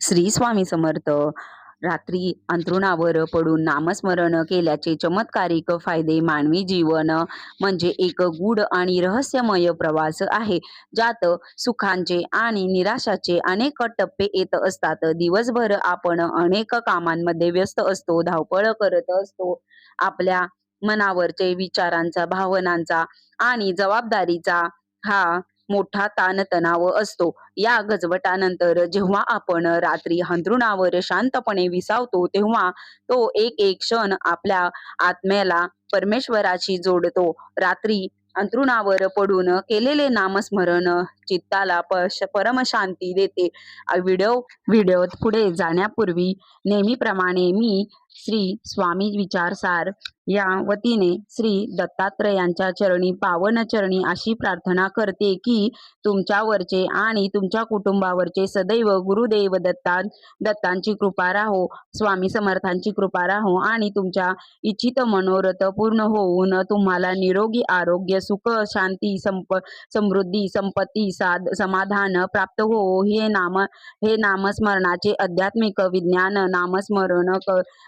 श्री स्वामी समर्थ. रात्री अंथरुणावर पडून नामस्मरण केल्याचे चमत्कारिक फायदे मानवी जीवन म्हणजे एक गूढ आणि रहस्यमय प्रवास आहे. ज्यात सुखांचे आणि निराशाचे अनेक टप्पे येत असतात. दिवसभर आपण अनेक कामांमध्ये व्यस्त असतो धावपळ करत असतो. आपल्या मनावरचे विचारांचा भावनांचा आणि जबाबदारीचा हा मोठा ताणतणाव असतो. या गजबटानंतर जेव्हा आपण रात्री अंथरुणावर शांतपणे विसावतो तेव्हा तो एक एक क्षण आपल्या आत्म्याला परमेश्वराशी जोडतो. रात्री अंथरुणावर पडून केलेले नामस्मरण चित्ताला परमशांती देते. व्हिडिओ व्हिडिओत पुढे जाण्यापूर्वी नेहमीप्रमाणे मी श्री स्वामी विचारसार या वतीने श्री दत्तात्रयांच्या चरणी पावन चरणी अशी प्रार्थना करते की तुमच्यावरचे आणि तुमच्या कुटुंबावरचे सदैव गुरुदेव दत्ता दत्तांची कृपा राहो स्वामी समर्थांची कृपा राहो आणि तुमच्या इच्छित मनोरथ पूर्ण होऊन तुम्हाला निरोगी आरोग्य सुख शांती संप समृद्धी संपत्ती साध समाधान प्राप्त हो. हे नाम हे नामस्मरणाचे आध्यात्मिक विज्ञान नामस्मरण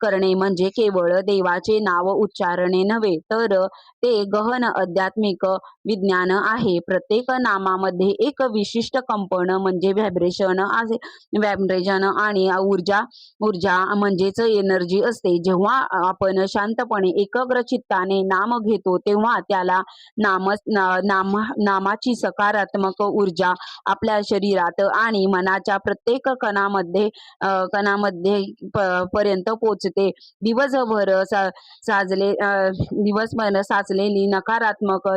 कर करणे म्हणजे केवळ देवाचे नाव उच्चारणे नव्हे तर ते गहन आध्यात्मिक विज्ञान आहे. प्रत्येक नामामध्ये एक विशिष्ट कंपन म्हणजे व्हायब्रेशन आहे. व्हायब्रेशन आणि ऊर्जा ऊर्जा म्हणजेच एनर्जी असते. जेव्हा आपण शांतपणे एकाग्र चित्ताने नाम घेतो तेव्हा त्याला नाम नाम नामाची सकारात्मक ऊर्जा आपल्या शरीरात आणि मनाच्या प्रत्येक कणामध्ये कणामध्ये पर्यंत पोचते. दिवसभर सा साजले दिवसभर साचलेली नकारात्मक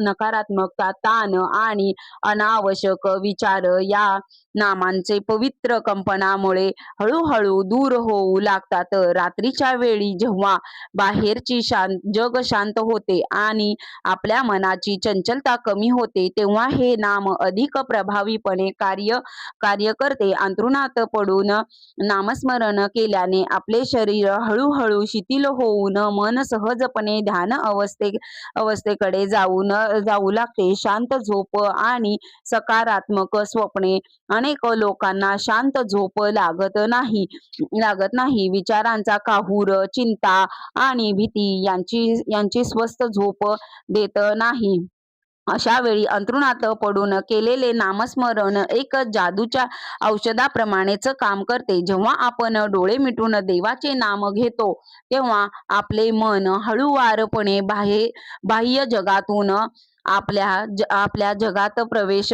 नकारात्मकता ताण आणि अनावश्यक विचार या नामांचे पवित्र कंपनामुळे हळूहळू दूर होऊ लागतात. रात्रीच्या वेळी जेव्हा बाहेरची शांत जग शांत होते आणि आपल्या मनाची चंचलता कमी होते तेव्हा हे नाम अधिक प्रभावीपणे कार्य कार्य करते. अंतरुणात पडून नामस्मरण केल्याने आपले शरीर हळूहळू शिथिल होऊन मन सहजपणे ध्यान अवस्थे अवस्थेकडे जाऊन जाऊ लागते. शांत झोप आणि सकारात्मक स्वप्ने अनेक लोकांना शांत झोप लागत नाही लागत नाही. विचारांचा काहूर चिंता आणि भीती यांची यांची स्वस्त झोप देत नाही. अशा वेळी अंतरुणात पडून केलेले नामस्मरण एक जादूच्या औषधाप्रमाणेच काम करते. जेव्हा आपण डोळे मिटून देवाचे नाम घेतो तेव्हा आपले मन हळूवारपणे बाह्य बाह्य जगातून आपल्या ज आपल्या जगात प्रवेश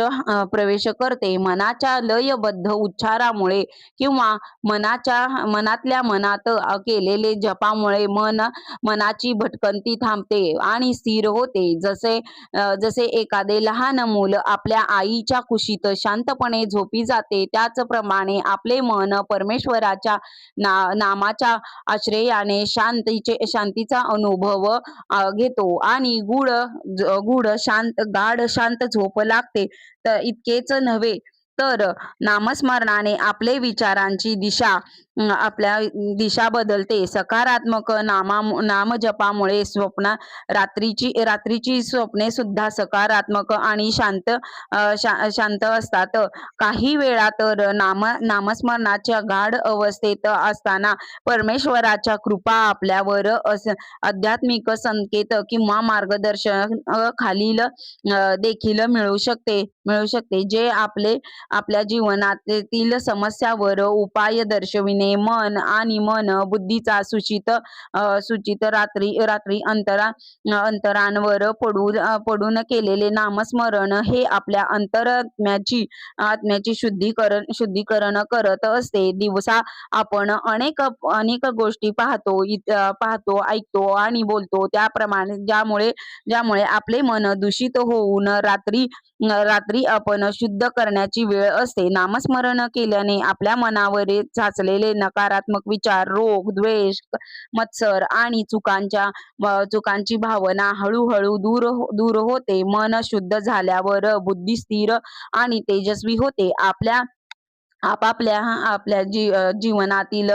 प्रवेश करते. मनाच्या लयबद्ध उच्चारामुळे किंवा मनाच्या मनातल्या मनात केलेले जपामुळे मन मनाची भटकंती थांबते आणि स्थिर होते. जसे जसे एखादे लहान मूल आपल्या आईच्या कुशीत शांतपणे झोपी जाते त्याचप्रमाणे आपले मन परमेश्वराच्या ना नामाच्या आश्रयाने शांतीचे शांतीचा अनुभव घेतो. आणि गुढ गुढ शांत गाढ शांत झोप लागते. तर इतकेच नव्हे. तर नामस्मरणाने आपले विचारांची दिशा आपल्या दिशा बदलते. सकारात्मक नामा नामजपामुळे स्वप्न रात्रीची रात्रीची स्वप्ने सुद्धा सकारात्मक आणि शांत शांत असतात. काही वेळा तर नाम नामस्मरणाच्या गाढ अवस्थेत असताना परमेश्वराच्या कृपा आपल्यावर आध्यात्मिक संकेत किंवा मार्गदर्शन खालील देखील मिळू शकते मिळू शकते. जे आपले आपल्या जीवनातील समस्यावर उपाय दर्शविणे. मन आणि मन बुद्धीचा सूचित सूचित रात्री रात्री अंतरा अंतरांवर पडून पडून केलेले नामस्मरण हे आपल्या अंतरात्म्याची आत्म्याची शुद्धीकरण शुद्धीकरण करत असते. दिवसा आपण अनेक अनेक गोष्टी पाहतो पाहतो ऐकतो आणि बोलतो. त्याप्रमाणे ज्यामुळे ज्यामुळे आपले मन दूषित होऊन रात्री रात्री आपण शुद्ध करण्याची वेळ असते. नामस्मरण केल्याने आपल्या मनावरील साचलेले नकारात्मक विचार रोग द्वेष मत्सर आणि चुकांच्या चुकांची भावना हळूहळू दूर हो, दूर होते. मन शुद्ध झाल्यावर बुद्धी स्थिर आणि तेजस्वी होते. आपल्या आपापल्या आपल्या जी जीवनातील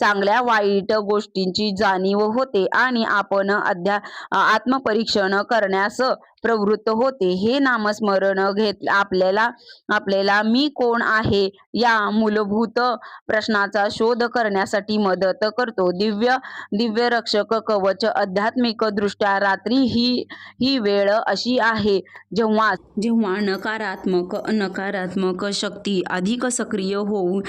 चांगल्या वाईट गोष्टींची जाणीव होते आणि आपण अध्या आत्मपरीक्षण करण्यास प्रवृत्त होते. हे नामस्मरण घेत आपल्याला आपल्याला मी कोण आहे या मूलभूत प्रश्नाचा शोध करण्यासाठी मदत करतो. दिव्य दिव्य रक्षक कवच आध्यात्मिक दृष्ट्या रात्री ही ही वेळ अशी आहे जेव्हा जेव्हा नकारात्मक नकारात्मक शक्ती अधिक सक्रिय होऊ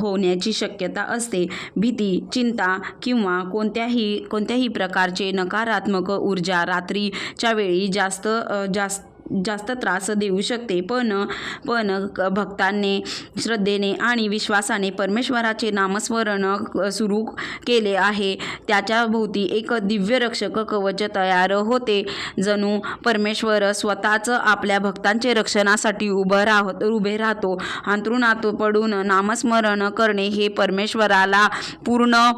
होण्याची शक्यता असते. भीती चिंता किंवा कोणत्याही कोणत्याही प्रकारचे नकारात्मक ऊर्जा रात्रीच्या वेळी जास्त जास्त जास्त त्रास देऊ शकते. पण पण क- भक्तांनी श्रद्धेने आणि विश्वासाने परमेश्वराचे नामस्मरण सुरू केले आहे. त्याच्या भोवती एक दिव्य रक्षक कवच तयार होते. जणू परमेश्वर स्वतःच आपल्या भक्तांचे रक्षणासाठी उभं राहत उभे राहतो. अंतरुणात पडून नामस्मरण करणे हे परमेश्वराला पूर्ण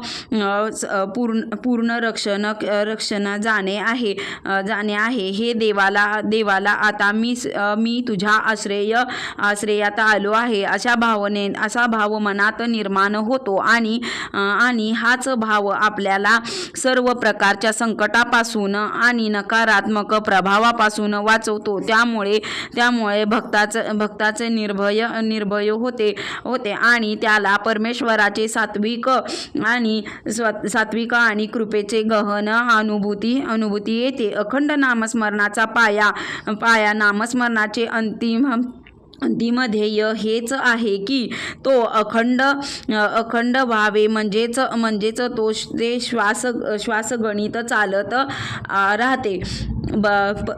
स- पूर्ण पूर्ण रक्षण रक्षण जाणे आहे जाणे आहे. हे देवाला देवाला आता मी स- मी तुझ्या आश्रय आश्रयात आलो आहे. अशा भावने असा भाव मनात निर्माण होतो आणि आणि हाच भाव आपल्याला सर्व प्रकारच्या संकटापासून आणि नकारात्मक प्रभावापासून वाचवतो. त्यामुळे त्यामुळे भक्ताचं भक्ताचे निर्भय निर्भय होते होते आणि त्याला परमेश्वराचे सात्विक आणि स्व- सात्विक आणि कृपेचे गहन अनुभूती अनुभूती येते. अखंड नामस्मरणाचा पाया पा पाया नामस्मरणाचे अंतिम अंतिम ध्येय हेच आहे की तो अखंड अखंड व्हावे म्हणजेच म्हणजेच तो ते श्वास श्वासगणित चालत राहते. ब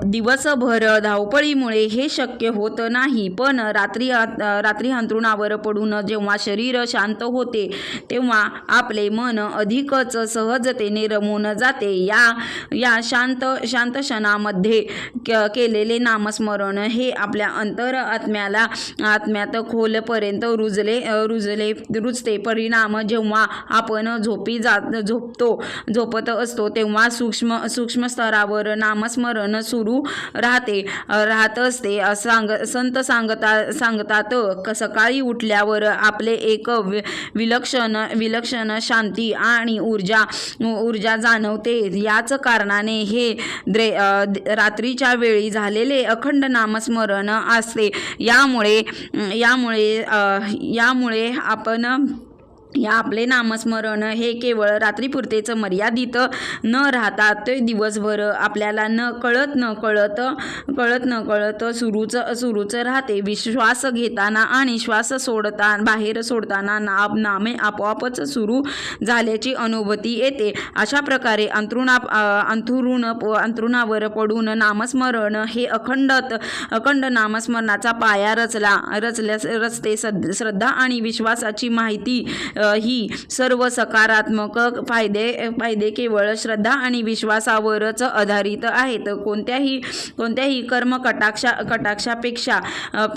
दिवसभर धावपळीमुळे हे शक्य होत नाही. पण रात्री आत- रात्री अंथरुणावर पडून जेव्हा शरीर शांत होते तेव्हा आपले मन अधिकच सहजतेने रमून जाते. या या शांत शांत क्षणामध्ये क- केलेले नामस्मरण हे आपल्या अंतर आत्म्याला आत्म्यात खोलपर्यंत रुजले रुजले रुजते. परिणाम जेव्हा आपण झोपी जात झोपतो झोपत असतो तेव्हा सूक्ष्म सूक्ष्म स्तरावर नामस्मरण स्मरण सुरू राहते राहत असते. सांग संत सांगता सांगतात क- सकाळी उठल्यावर आपले एक वि- विलक्षण विलक्षण शांती आणि ऊर्जा ऊर्जा जाणवते. याच कारणाने हे द्रे रात्रीच्या वेळी झालेले अखंड नामस्मरण असते. यामुळे यामुळे यामुळे आपण या आपले नामस्मरण हे केवळ रात्रीपुरतेच मर्यादित न राहता ते दिवसभर आपल्याला न कळत न कळत कळत न कळत सुरूच सुरूच राहते. विश्वास घेताना आणि श्वास सोडता बाहेर सोडताना ना नामे आपोआपच सुरू झाल्याची अनुभूती येते. अशा प्रकारे अंथरुणा अ, अंथरुण अंथरुणावर पडून नामस्मरण हे अखंडत अखंड नामस्मरणाचा पाया रचला रचल्यास रचते. सद श्रद्धा आणि विश्वासाची माहिती ही सर्व सकारात्मक फायदे फायदे केवळ श्रद्धा आणि विश्वासावरच आधारित आहेत. कोणत्याही कोणत्याही कर्म कटाक्षा कटाक्षापेक्षा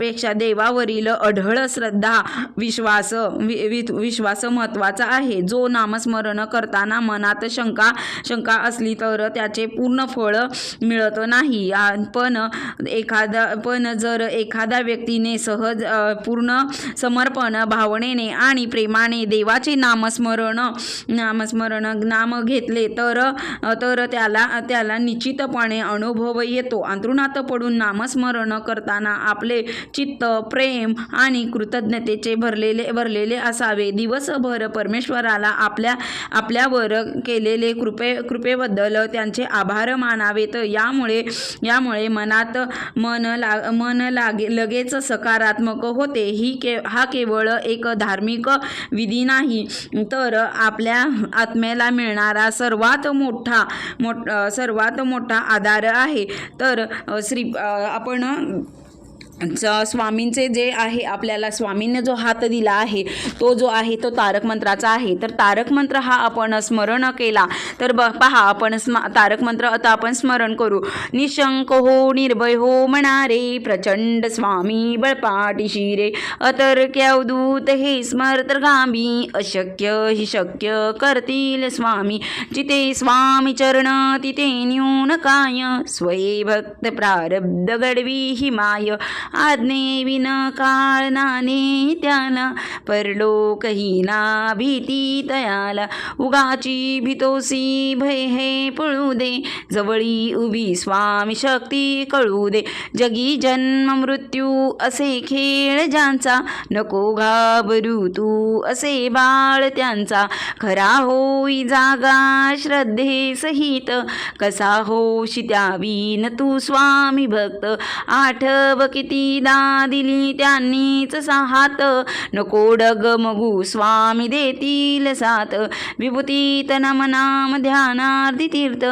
पेक्षा देवावरील अढळ श्रद्धा विश्वास वि- विश्वास महत्त्वाचा आहे. जो नामस्मरण करताना मनात शंका शंका असली तर त्याचे पूर्ण फळ मिळत नाही. पण एखादा पण जर एखाद्या व्यक्तीने सहज पूर्ण समर्पण भावनेने आणि प्रेमाने दे देवाचे नामस्मरण नामस्मरण नाम घेतले तर तर त्याला त्याला निश्चितपणे अनुभव येतो. अंतरुणात पडून नामस्मरण करताना आपले चित्त प्रेम आणि कृतज्ञतेचे भरलेले भरलेले असावे. दिवसभर परमेश्वराला आपल्या आपल्यावर केलेले कृपे कृपेबद्दल त्यांचे आभार मानावेत. यामुळे यामुळे मनात मन ला मन लागे लगेच सकारात्मक होते. ही के हा केवळ एक धार्मिक विधी नाही. तर आपल्या आत्म्याला मिळणारा सर्वात मोठा मोठ सर्वात मोठा आधार आहे. तर श्री आपण स्वामींचे जे आहे आपल्याला स्वामींनी जो हात दिला आहे तो जो आहे तो तारक मंत्राचा आहे. तर तारक मंत्र हा आपण स्मरण केला तर ब पहा आपण स्म तारक मंत्र आता आपण स्मरण करू. निशंक हो निर्भय हो म्हणारे प्रचंड स्वामी बळपाटी शिरे अतर्क्य अवधूत हे स्मरतर्गामी अशक्य हि शक्य करतील स्वामी. जिथे स्वामी चरण तिथे न्यून काय स्वये भक्त प्रारब्ध गडवी हि आज्ञे विन काळ नाने त्याला परलोकही ना भीती तयाला उगाची भीतोसी भय हे पळू दे. जवळी उभी स्वामी शक्ती कळू दे. जगी जन्म मृत्यू असे खेळ ज्यांचा नको घाबरू तू असे बाळ त्यांचा. खरा होई जागा श्रद्धे सहित कसा होशी न तू स्वामी भक्त. आठव किती दिली त्यांनीच साहात. नको डगमगू स्वामी देतील साथ विभूतीत नम नाम ध्यानार्धी तीर्थ.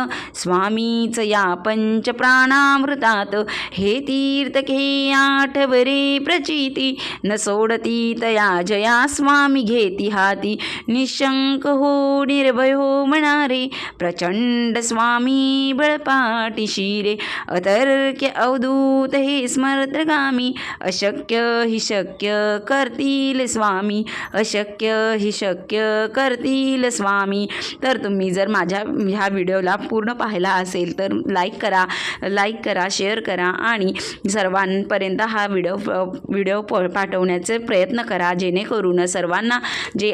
स्वामीच या पंच प्राणामृतात हे तीर्थ घे आठवरे प्रचिती न सोडती तया जया स्वामी घेती हाती। निशंक हो निर्भय हो म्हणारे प्रचंड स्वामी बळपाटी शिरे। अतर्क्य अवधूत हे स्मर्तगामी अशक्य हि शक्य करतील स्वामी। अशक्य हि शक्य करतील स्वामी। तर तुम्ही जर माझ्या ह्या व्हिडिओला पूर्ण पाहिला असेल तर लाईक करा लाईक करा शेअर करा आणि सर्वांपर्यंत हा व्हिडिओ व्हिडिओ प पाठवण्याचे प्रयत्न करा. जेणेकरून सर्वांना जे